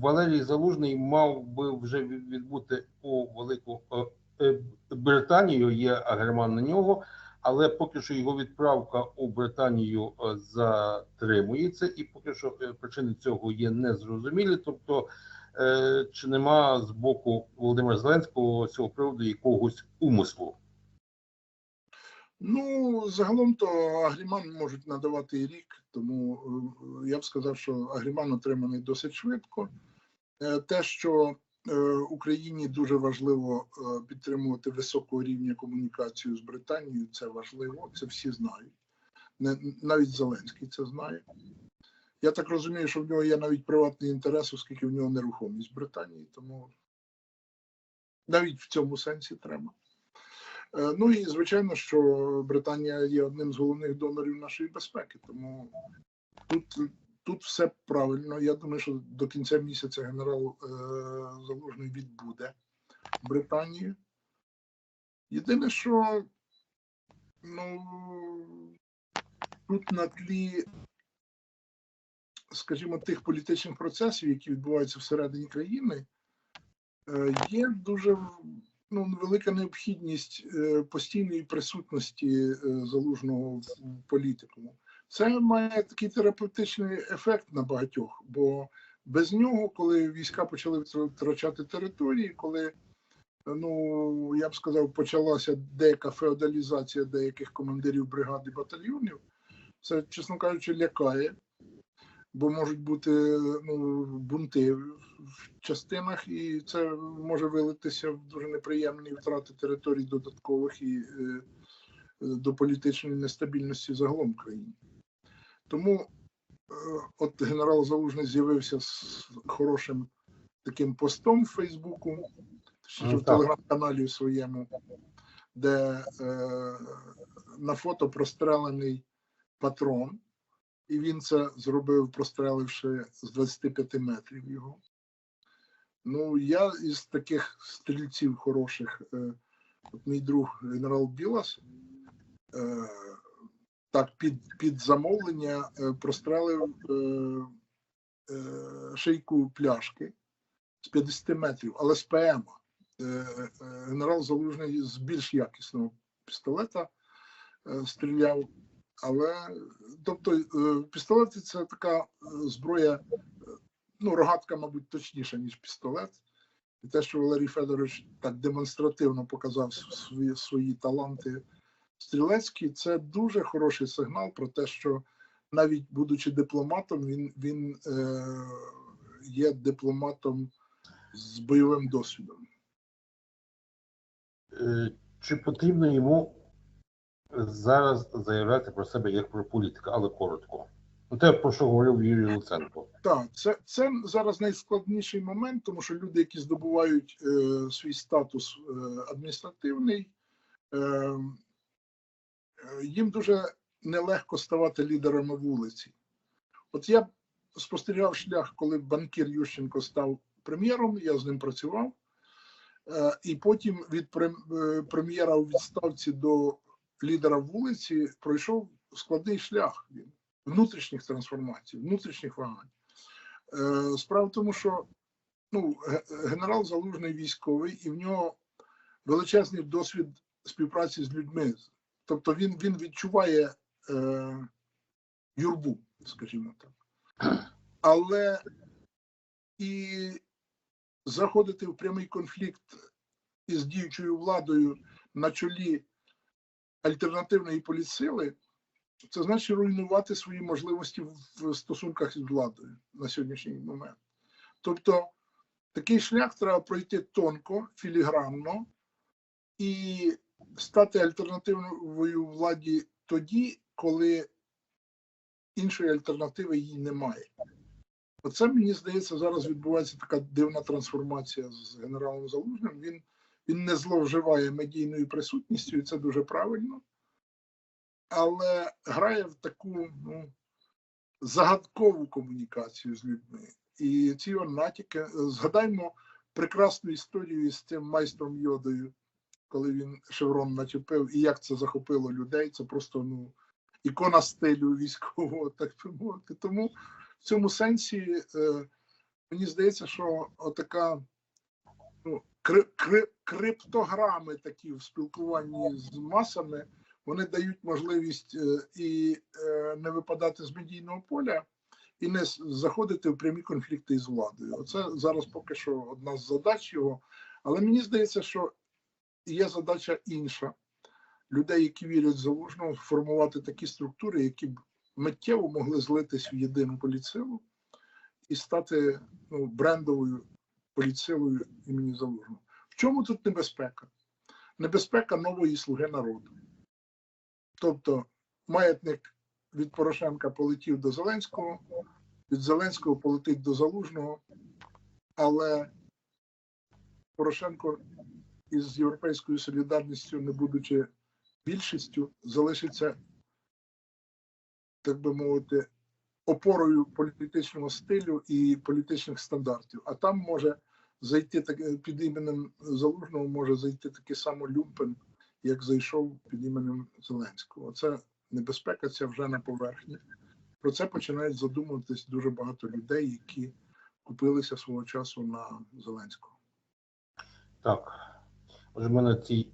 Валерій Залужний мав би вже відбути у Велику е, е, Британію. Є агреман на нього, але поки що його відправка у Британію е, затримується, і поки що причини цього є незрозумілі. Тобто, чи нема з боку Володимира Зеленського цього приводу якогось умислу? Ну, загалом то агріман можуть надавати і рік, тому е, я б сказав, що агріман отриманий досить швидко. Е, Те, що е, Україні дуже важливо підтримувати високого рівня комунікацію з Британією, це важливо, це всі знають. Навіть Зеленський це знає. Я так розумію, що в нього є навіть приватний інтерес, оскільки в нього нерухомість в Британії, тому навіть в цьому сенсі треба. Е, Ну і звичайно, що Британія є одним з головних донорів нашої безпеки, тому тут, тут все правильно. Я думаю, що до кінця місяця генерал е, Залужний відбуде в Британії. Єдине, що ну тут на тлі, скажімо, тих політичних процесів, які відбуваються всередині країни, е, є дуже ну, велика необхідність е, постійної присутності е, залужного в політикуму. Це має такий терапевтичний ефект на багатьох, бо без нього, коли війська почали втрачати території, коли ну я б сказав, почалася деяка феодалізація деяких командирів бригад і батальйонів, це, чесно кажучи, лякає, бо можуть бути ну, бунти в частинах, і це може вилитися в дуже неприємні втрати територій додаткових і е, до політичної нестабільності загалом в країні. Тому е, от генерал Залужний з'явився з хорошим таким постом в Фейсбуку, чи Ну, в телеграм-каналі своєму, де е, на фото прострелений патрон, і він це зробив, простреливши з 25 метрів його. Ну, я із таких стрільців хороших, е, от мій друг генерал Білас, е, так під, під замовлення е, прострелив шийку пляшки з 50 метрів, але з ПМ. Генерал Залужний з більш якісного пістолета стріляв. Але тобто е, пістолети це така е, зброя, е, ну, рогатка, мабуть, точніша, ніж пістолет. І те, що Валерій Федорович так демонстративно показав свої, свої таланти стрілецькі, це дуже хороший сигнал про те, що навіть будучи дипломатом, він, він е, є дипломатом з бойовим досвідом. Чи потрібно йому зараз заявляти про себе як про політика, але коротко? Ну, те, про що говорив Юрій Луценко. Так, це, це зараз найскладніший момент, тому що люди, які здобувають е, свій статус е, адміністративний, е, е, їм дуже нелегко ставати лідерами вулиці. От я спостерігав шлях, коли банкір Ющенко став прем'єром, я з ним працював, е, і потім від е, прем'єра у відставці до лідера вулиці пройшов складний шлях внутрішніх трансформацій, внутрішніх вагань. Е, Справа в тому, що ну, генерал Залужний військовий, і в нього величезний досвід співпраці з людьми. Тобто він, він відчуває е, юрбу, скажімо так. Але і заходити в прямий конфлікт із діючою владою на чолі альтернативної політсили, це значить руйнувати свої можливості в стосунках із владою на сьогоднішній момент. Тобто такий шлях треба пройти тонко, філігранно і стати альтернативною владі тоді, коли іншої альтернативи їй немає. Оце мені здається, зараз відбувається така дивна трансформація з генералом Залужним. Він, він не зловживає медійною присутністю, і це дуже правильно але грає в таку ну, загадкову комунікацію з людьми. І ці натяки, згадаймо прекрасну історію з цим майстром йодою, коли він шеврон начепив, і як це захопило людей. Це просто ну, ікона стилю військового, так би мовити. Тому в цьому сенсі е, мені здається, що отака ну, криптограми такі в спілкуванні з масами, вони дають можливість е, і е, не випадати з медійного поля, і не заходити в прямі конфлікти із владою. Оце зараз поки що одна з задач його. Але мені здається, що є задача інша. Людей, які вірять в залужного, формувати такі структури, які б миттєво могли злитись в єдину політсилу і стати ну, брендовою політсилою імені Залужного. В чому тут небезпека? Небезпека нової слуги народу. Тобто, маятник від Порошенка полетів до Зеленського, від Зеленського полетить до Залужного, але Порошенко із європейською солідарністю, не будучи більшістю, залишиться, так би мовити, опорою політичного стилю і політичних стандартів. А там може зайти так під іменем Залужного, може зайти такий само Люмпен, як зайшов під іменем Зеленського. Це небезпека, ця вже на поверхні. Про це починають задумуватись дуже багато людей, які купилися свого часу на Зеленського. Так. Отже, ми на цій